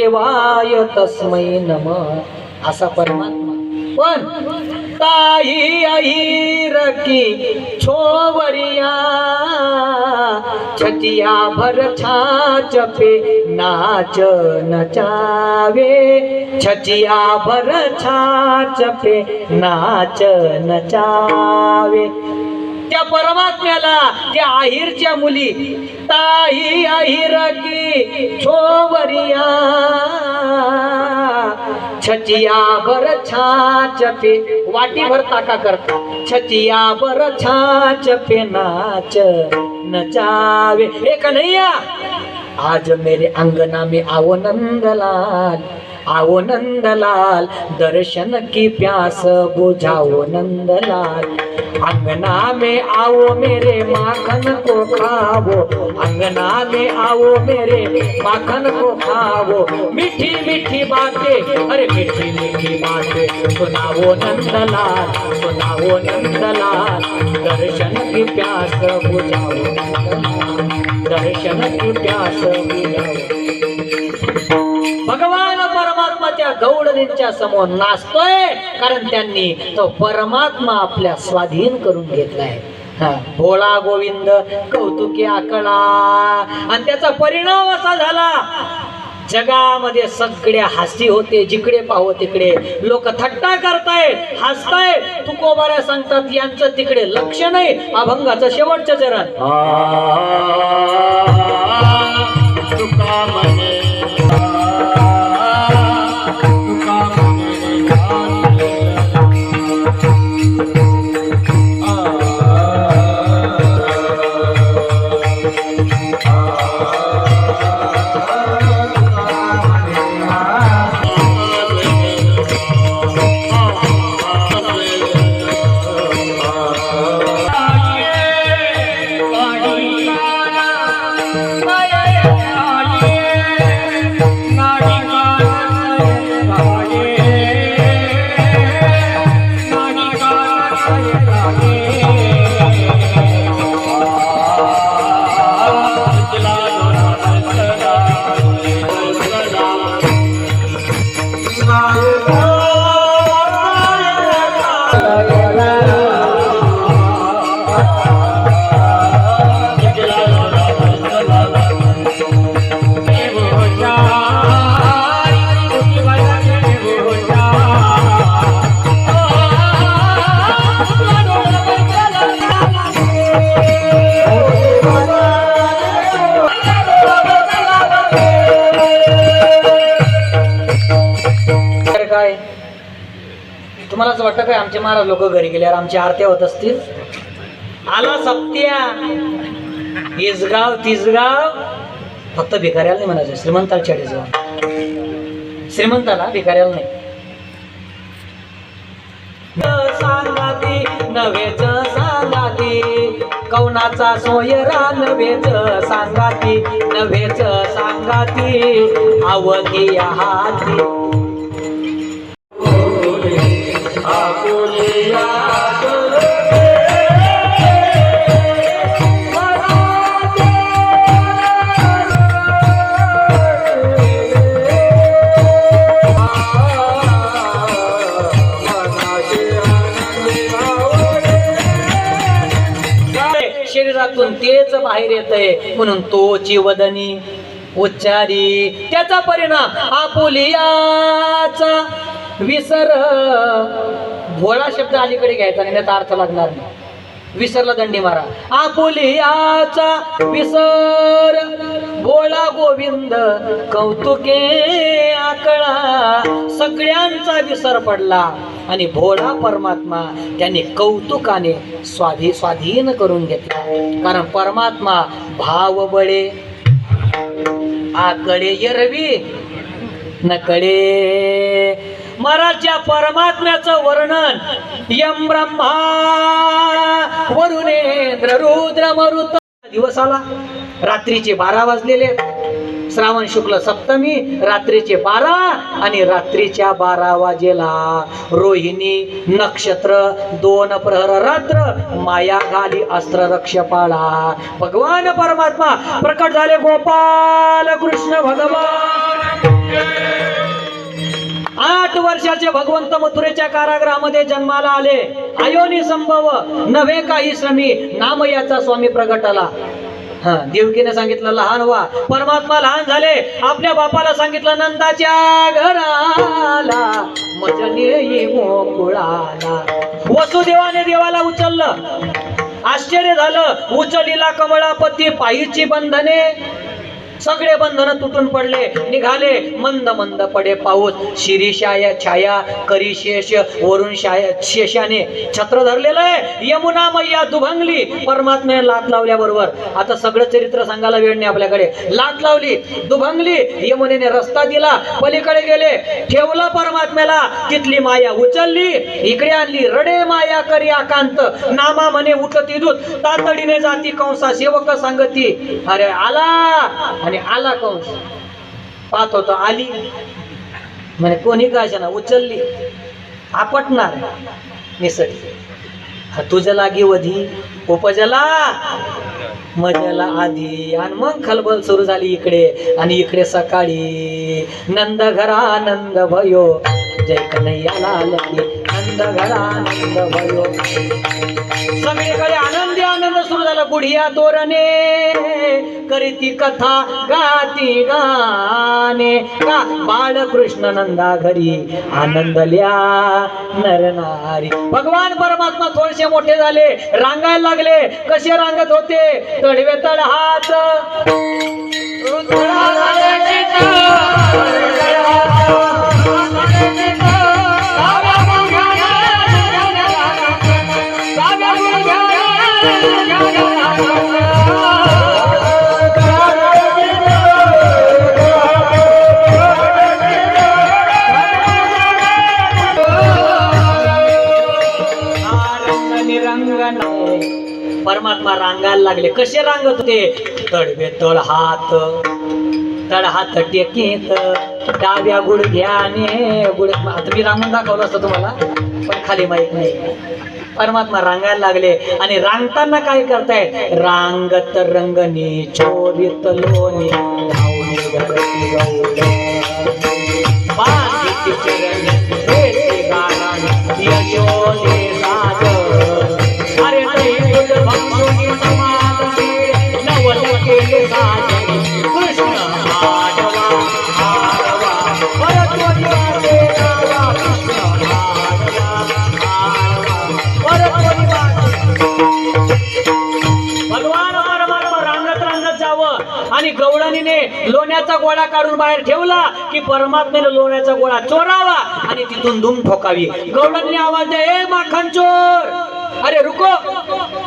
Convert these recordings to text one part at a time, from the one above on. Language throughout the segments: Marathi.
देवाय तस्मै नम. असा परमात्मा. पण ताई आई रकी छोवरिया छतिया भर छाच पे नाच नचावे छचिया भर छाच पे नाच नचावे त्या परमात्म्याला त्या आहिरच्या मुली. ताही आहिर की छोवरिया. छचिया बर छाच पे वाटीभर ताका करता. छचिया बर छाच पे नाच नचावे. हे कन्हैया आज मेरे अंगना में आओ नंदलाल. आओ नंदलाल दर्शन की प्यास बुझाओ नंदलाल। अंगना में आओ मेरे माखन को खाओ अंगना में आओ मेरे माखन को खाओ। मीठी मीठी बातें अरे मीठी मीठी बातें सुनाओ नंदलाल सुनाओ नंदलाल। दर्शन की प्यास बुझाओ दर्शन की प्यास बुझाओ। भगवान परमात्मा त्या गौडणींच्या समोर नाचतोय कारण त्यांनी तो परमात्मा आपल्या स्वाधीन करून घेतलाय. भोळा गोविंद कौतुकी आकडा आणि त्याचा परिणाम असा झाला जगामध्ये सगळे हास्य होते जिकडे पाहो तिकडे. लोक थट्टा करताय हसताय. तुकोबाऱ्या सांगतात यांचं तिकडे लक्ष नाही अभंगाचं शेवटचं चरण. तुम्हाला असं वाटतं काय? आमचे महाराज लोक घरी गेल्यावर आमच्या आरत्या होत असतील. आला सप्त्या. इसगाव तिसगाव. फक्त भिकाऱ्याला नाही म्हणायचं श्रीमंताला छेडे श्रीमंताला भिकाऱ्याला नाही. नव्हेच सांगाती. कवनाचा सोयरा नव्हेच सांगाती नव्हेच सांगाती. अवघी हाती. शरीरातून तेच बाहेर येतंय. म्हणून तो वदनी उच्चारी त्याचा परिणाम आपुलियाचा. विसर भोळा शब्द अलीकडे घ्यायचा नाही त्याचा अर्थ लागणार नाही. विसरला दंडी मारा. आपुलियाचा विसर भोळा गोविंद कौतुके आकळा. सगळ्यांचा विसर पडला आणि भोळा परमात्मा त्याने कौतुकाने स्वाधी स्वाधीन करून घेतला. कारण परमात्मा भाव बळे. आकडे यरवी नकडे मराठच्या परमात्म्याचं वर्णन. यम ब्रह्मा वरुणेंद्र रुद्र मरुत. दिवस आला रात्रीचे बारा वाजलेले श्रावण शुक्ल सप्तमी रात्रीचे बारा आणि रात्रीच्या बारा वाजेला रोहिणी नक्षत्र दोन प्रहर रात्र माया घाली अस्त्र रक्ष पाळा भगवान परमात्मा प्रकट झाले गोपाल कृष्ण भगवान. आठ वर्षाचे भगवंत मथुरेच्या कारागृहामध्ये जन्माला आले. अयोनी संभव नव्हे काही श्रमी नाम याचा स्वामी प्रगटाला हा देवकीने सांगितलं लहान व्हा. परमात्मा लहान झाले. आपल्या बापाला सांगितलं नंदाच्या घराला मजने मोकुळाला. वसुदेवाने देवाला उचललं. आश्चर्य झालं. उचलीला कमळापती पायीची बंधने. सगळे बंधन तुटून पडले निघाले मंद मंद पडे पाऊस. शिरीषाय छाया करी शेष वरून शाय शेषाने छत्र धरलेलं आहे. यमुना मैया दुभंगली परमात्म्याने लात लावल्याबरोबर. आता सगळं चरित्र सांगायला वेळ नाही आपल्याकडे. लात लावली दुभंगली यमुनेने रस्ता दिला पलीकडे गेले ठेवलं परमात्म्याला. तिथली माया उचलली इकडे आणली रडे माया करी आकांत. नामा म्हणे उठती दूत तातडीने जाती कंसा सेवक सांगती. अरे आला! आणि आला कंस. पाहत होतो आली. म्हणे कोणी का ना उचलली? आपटणार निसळी तुझ्या लागी वधी उपजला. मजला आधी आणि मग खलबल सुरू झाली इकडे. आणि इकडे सकाळी नंद घरा नंद भयो. जय कन्हैया लाल घरा भयो सगळीकडे आनंदी आनंद सुरू झाला. बुढिया तोरणे करीती कथा गाती गाणे. का बाळकृष्ण नंदा घरी आनंदल्या नरनारी भगवान परमात्मा थोडेसे मोठे झाले रांगायला लागले. कसे रांगत होते? तडवे तड हात परमात्मा रांगायला लागले. कसे रांगत होते? तडवे तळ हात तळ हात टेकीत. डाव्या गुडघ्याने गुड आता मी रांगून दाखवलं असतं तुम्हाला पण खाली माहीत नाही. परमात्मा रांगायला लागले. आणि रांगताना काय करतायत? रांगत रंगणी चोरीत लोणी. आणि लोण्याचा गोळा काढून बाहेर ठेवला की परमात्मेने लोण्याचा गोळा चोरावा आणि तिथून धूम ठोकावी. गौडांनी आवाज द्या ए माखन चोर! अरे रुको.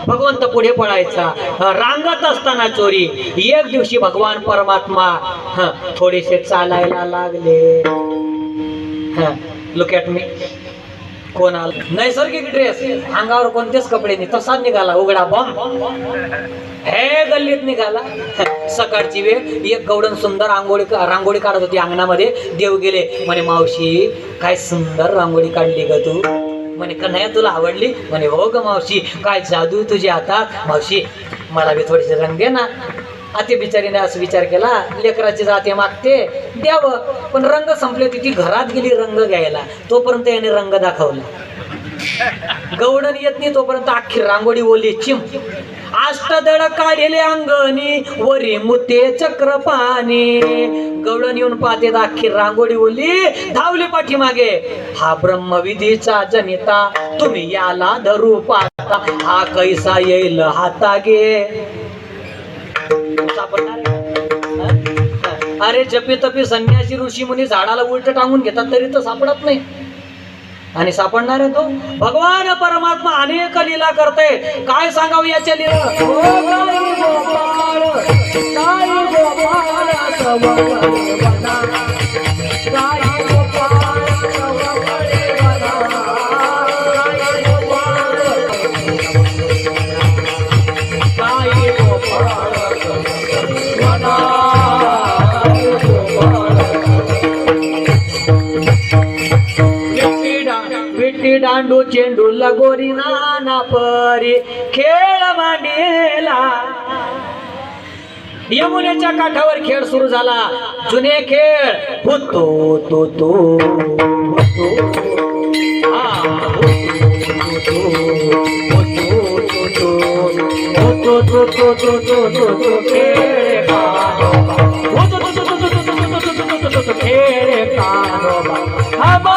भगवंत पुढे पळायचा. रांगत असताना चोरी. एक दिवशी भगवान परमात्मा थोडेसे चालायला लागले. लुक ॲट मी कोण आला? नैसर्गिक ड्रेस अंगावर कोणतेच कपडे नाही. तसाच निघाला. उघडा बॉम्ब हे गल्लीत निघाला. सकाळची वेळ. एक गवडन सुंदर रांगोळी रांगोळी काढत होती अंगणामध्ये. देव गेले. म्हणे मावशी काय सुंदर रांगोळी काढली ग तू. म्हणे कन्हैया तुला आवडली? म्हणे हो ग मावशी. काय जादू तुझी आता? मावशी मला बी थोडेसे रंग दे ना. आते बिचारीने असं विचार केला लेकराची जाते मागते द्यावं. पण रंग संपले तिची ती घरात गेली रंग घ्यायला. तोपर्यंत याने रंग दाखवला. गवडण येत नाही तोपर्यंत अख्खी रांगोळी ओली चिम. अष्टदळ काढले अंगणी वरी मुते चक्र पाणी गवळण येऊन पाहते अख्खी रांगोळी ओली धावली पाठीमागे. हा ब्रह्मविधीचा जनिता तुम्ही याला धरू पाहता. हा कैसा येईल हातागे. सापडणार आहे? अरे जपी तपी संन्यासी ऋषी मुनी झाडाला उलट टांगून घेतात तरी तर सापडत नाही आणि सापडणार आहे तो भगवान परमात्मा अनेक लीला करते काय सांगावं याच्या लीला दांडू चेंडू लगोरी नाना परी खेळ मांडेला यमुनेच्या काठावर खेळ सुरू झाला जुने खेळ होतो तो तो होतो खेळ काढोबा.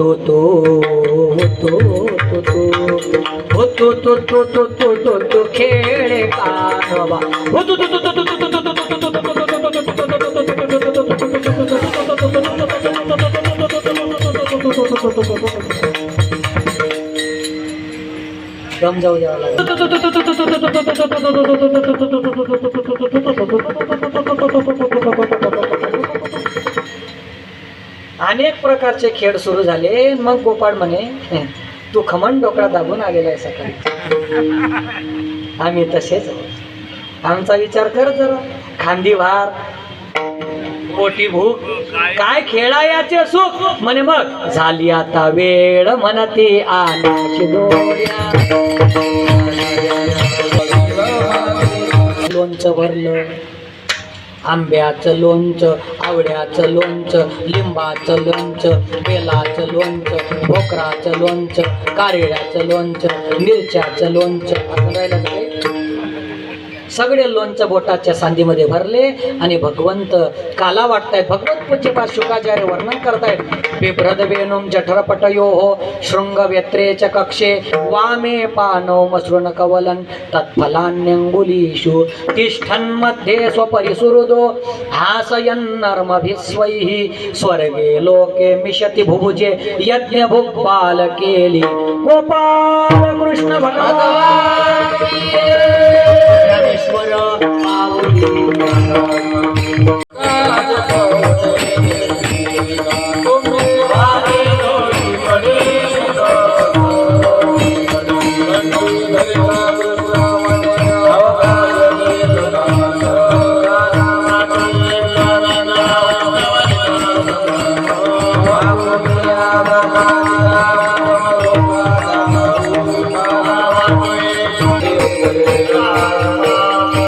होतो तो तो होतो तो तो होतो तो तो तो तो तो तो खेळ काढवा होतो तो तो तो तो तो तो तो तो तो तो तो दम जाऊ द्यावा लागला अनेक प्रकारचे खेळ सुरू झाले. मग गोपाळ म्हणे तू खमन डोकळा दाबून आलेला आहे सकाळी आम्ही तसेच आमचा विचार कर जरा. खांदी भार पोटी भूक काय खेळा याचे सुख? म्हणे मग झाली आता वेळ म्हणते आनाची डोळ्या. लोणचं भरलं. आंब्याचं लोणचं आवड्याचं लोणचं लिंबाचं लोणचं बेलाचं लोणचं भोकराचं लोणचं कारेळ्याचं लोणचं मिरच्याचं लोणचं. असं राहिलं सगळे लोणचं बोटाच्या सांधीमध्ये भरले आणि भगवंत काला वाटतायत. भगवत पूज्यपा शुकाचार्य वर्णन करतायत. बिभ्रद वेणुम जठरपटयो हो शृंग व्यत्रेच कक्षे वामे पानो मसृण कवलन तत्फलान्यंगुलीषु तिष्ठनमध्ये स्वपरिसुहृदो हासयन् स्वर्गे लोके मिशति भुभुजे यज्ञ भुक्पाल केली गोपाल कृष्ण भगवान। ज्ञानेश्वर आवडी